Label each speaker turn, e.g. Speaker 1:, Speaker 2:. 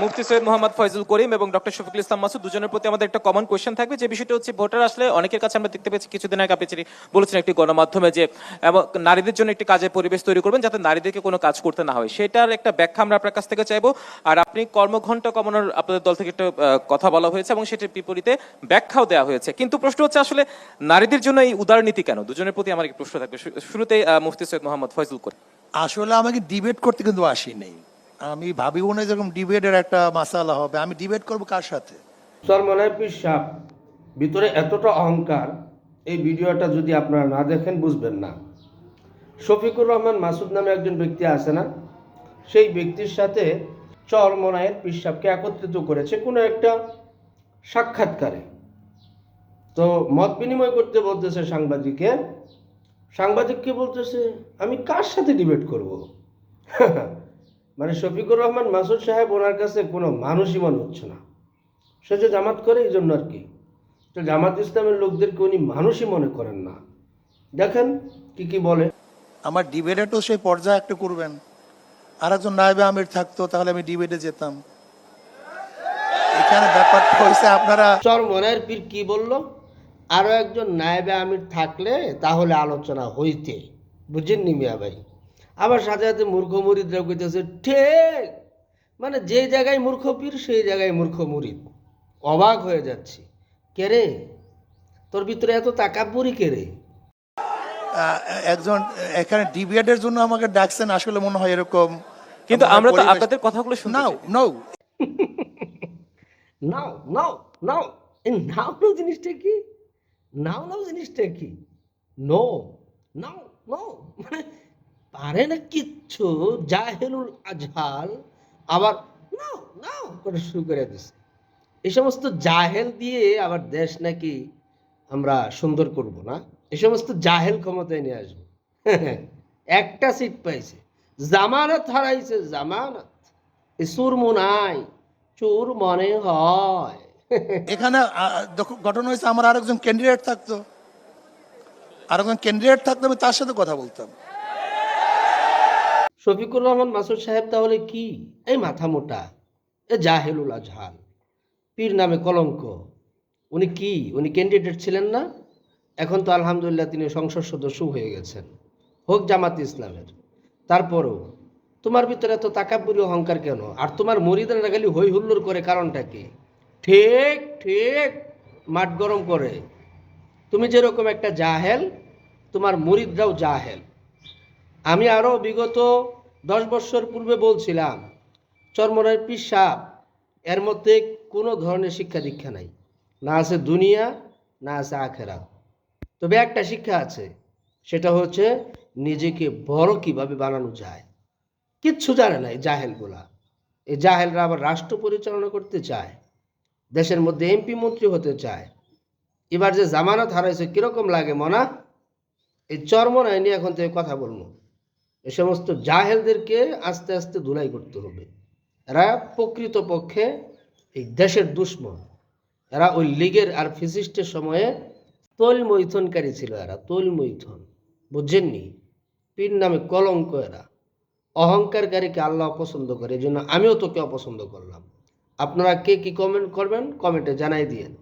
Speaker 1: মুফতি সৈয়দ মোহাম্মদ ফয়জুল করিম এবং ডক্টর শফিকুল ইসলাম মাসুদ দুজনের প্রতি আমাদের একটা কমন কোয়েশ্চেন থাকবে। যে বিষয়টা হচ্ছে ভোটার আসলে অনেকের কাছে আমরা দেখতে পেয়েছি কিছুদিন আগে আপনি বলেছেন একটি গণমাধ্যমে যে এবং নারীদের জন্য একটি কাজের পরিবেশ তৈরি করবেন যাতে নারীদেরকে কোনো কাজ করতে না হয়। সেটার একটা ব্যাখ্যা আমরা আপনার কাছ থেকে চাইব। আর আপনি কর্মঘণ্টা কমানোর আপনাদের দল থেকে একটা কথা বলা হয়েছে এবং সেটির বিপরীতে ব্যাখ্যাও দেওয়া হয়েছে। কিন্তু প্রশ্ন হচ্ছে আসলে নারীদের জন্য এই উদারনীতি কেন? দুজনের প্রতি আমার একটি প্রশ্ন থাকবে। শু- শুরুতেই আহ, মুফতি সৈয়দ মোহাম্মদ ফয়জুল করিম।
Speaker 2: আসলে আমাকে ডিবেট করতে কিন্তু আসি নেই আমি ভাবিও না যেরকম ডিবেটের একটা মাসালা হবে, আমি ডিবেট করব কার সাথে?
Speaker 3: সরমনায় পীর সাহ ভিতরে এতটা অহংকার, এই ভিডিওটা যদি আপনারা না দেখেন বুঝবেন না। শফিকুর রহমান মাসুদ নামে একজন ব্যক্তি আছে না, সেই ব্যক্তির সাথে চরমনায়ের পীর সাহকে একত্রিত করেছে কোনো একটা সাক্ষাৎকারে। তো মত বিনিময় করতে বলতেছে সাংবাদিকে সাংবাদিককে বলতেছে? আমি কার সাথে ডিবেট করব? মানে শফিকুর রহমান মাসুদ সাহেব ওনার কাছে কোনো মানুষই মনে হচ্ছে না। সে যে জামাত করে এই জন্য আর কি। তো জামাত ইসলামের লোকদেরকে উনি মানুষই মনে করেন না। দেখেন কি কি বলে।
Speaker 2: আমার ডিবেটে তো সেই পর্যায়ে একটা করবেন। আর একজন নাইবে আমির থাকতো তাহলে আমি ডিবেটে যেতাম। এখানে ব্যাপারটা হয়েছে আপনারা
Speaker 3: চর মনের পীর কি বলল? আরও একজন নায়েবে আমির থাকলে তাহলে আলোচনা হইতে। বুঝেননি মিয়া ভাই? আবার সাথে সাথে মূর্খ মুরিদরা কইতেছে ঠিক মানে যে জায়গায় মূর্খ পীর সেই জায়গায় মূর্খ মুরিদ। অবাক হয়ে যাচ্ছি। কে রে? তোর ভিতরে এত তাকাব্বরি কে রে?
Speaker 2: একজন এখানে ডিবেটের জন্য আমাকে ডাকছেন আসলে মনে হয় এরকম
Speaker 1: কিন্তু
Speaker 2: আমরা
Speaker 1: তো আপনাদের কথাগুলো শুনতে
Speaker 2: নাও নাও।
Speaker 3: নাও নাও নাও। এই নাও নাও জিনিসটা কি? নাও নাও জিনিসটা কি? নো নাও নাও। মানে পারে না কিচ্ছু? জাহেলুল আজহাল আবার নাও নাও করে শুরু করে দিছে। এই সমস্ত জাহেল দিয়ে আবার দেশ নাকি আমরা সুন্দর করব না? এই সমস্ত জাহেল ক্ষমতায় নিয়ে আসব। একটা সিট পাইছে। জামানত হারাইছে, জামানত। এ সুরমু নাই চোর মনে হয়।
Speaker 2: এখানে ঘটনা হয়েছে, আমার আরেকজন ক্যান্ডিডেট থাকতো। আরেকজন ক্যান্ডিডেট থাকতো, আমি তার সাথে কথা বলতাম।
Speaker 3: শফিকুর রহমান মাসুদ সাহেব তাহলে কি? এই মাথা মোটা, এ জাহেলুল আজহাল পীর নামে কলঙ্ক। উনি কি? উনি ক্যান্ডিডেট ছিলেন না? এখন তো আলহামদুলিল্লাহ তিনি সংসদ সদস্য হয়ে গেছেন। হোক জামাত ইসলামের। তারপরেও, তোমার ভিতরে এত তাকাব্বরি অহংকার কেন? আর তোমার মরিদানরা খালি হই হুল্লোড় করে কারণটা কি? ঠিক ঠিক, মাঠ গরম করে। তুমি যেরকম একটা জাহেল, তোমার মুরিদরাও জাহেল। আমি আরও বিগত দশ বছর পূর্বে বলছিলাম, চরমনের পিসাব, এর মধ্যে কোনো ধরনের শিক্ষা দীক্ষা নাই। না আছে দুনিয়া, না আছে আখেরা তবে একটা শিক্ষা আছে, সেটা হচ্ছে নিজেকে বড় কীভাবে বানানো যায়। কিচ্ছু জানে না এই জাহেলগুলা। এই জাহেলরা আবার রাষ্ট্র পরিচালনা করতে চায়, দেশের মধ্যে এমপি মন্ত্রী হতে চায়। এবার যে জামানত হারাইছে, কীরকম লাগে মনা? এই চর্মনায় নিয়ে এখন থেকে কথা বলব। এ সমস্ত জাহেলদেরকে আস্তে আস্তে ধুলাই করতে হবে। এরা প্রকৃত পক্ষে এই দেশের দুশ্মন। এরা ওই লীগের আর ফিসিস্টের সময়ে তৈল মৈথনকারী ছিল এরা তৈল মৈথন বুঝছেননি পীর নামে কলঙ্ক এরা। অহংকারকারীকে আল্লাহ অপছন্দ করে এই জন্য আমিও তোকে অপছন্দ করলাম। আপনারা কে কি কমেন্ট করবেন? কমেন্টে জানাই দিয়েন।